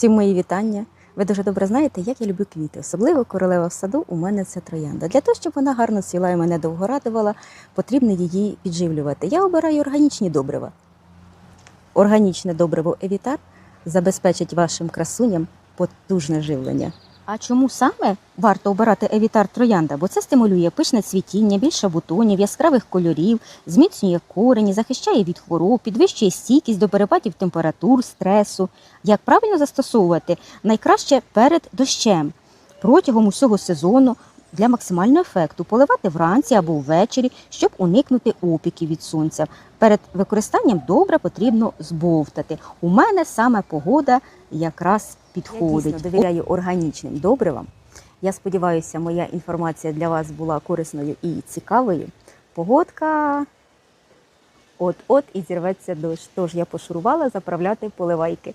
Всім мої вітання. Ви дуже добре знаєте, як я люблю квіти. Особливо королева в саду у мене це троянда. Для того, щоб вона гарно сіла і мене довго радувала, потрібно її підживлювати. Я обираю органічні добрива. Органічне добриво Евітар забезпечить вашим красуням потужне живлення. А чому саме варто обирати Евітар Троянда? Бо це стимулює пишне цвітіння, більше бутонів, яскравих кольорів, зміцнює корені, захищає від хвороб, підвищує стійкість до перепадів температур, стресу. Як правильно застосовувати? Найкраще перед дощем протягом усього сезону для максимального ефекту поливати вранці або ввечері, щоб уникнути опіків від сонця. Перед використанням добре потрібно збовтати. У мене саме погода якраз підходить. Я довіряю органічним добривам. Я сподіваюся, моя інформація для вас була корисною і цікавою. Погодка от-от і зірветься дощ. Тож я пошурувала заправляти поливайки.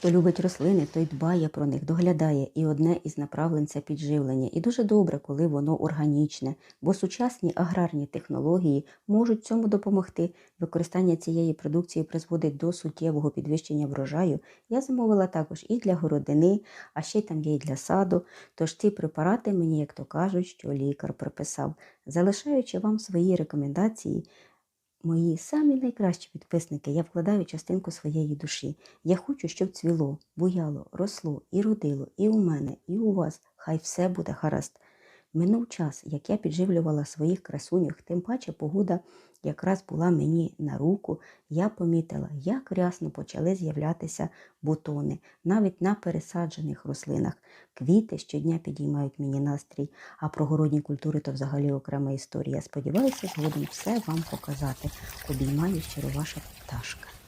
Хто любить рослини, той дбає про них, доглядає. І одне із направлень це підживлення. І дуже добре, коли воно органічне, бо сучасні аграрні технології можуть цьому допомогти. Використання цієї продукції призводить до суттєвого підвищення врожаю. Я замовила також і для городини, а ще й там є і для саду. Тож ці препарати мені, як то кажуть, що лікар прописав, залишаючи вам свої рекомендації. Мої самі найкращі підписники, я вкладаю частинку своєї душі. Я хочу, щоб цвіло, буяло, росло і родило і у мене, і у вас. Хай все буде гаразд. Минув час, як я підживлювала своїх красунях, тим паче погода якраз була мені на руку. Я помітила, як рясно почали з'являтися бутони, навіть на пересаджених рослинах. Квіти щодня підіймають мені настрій, а про городні культури то взагалі окрема історія. Сподіваюся, згодом все вам показати. Обіймаю щиро ваша пташка.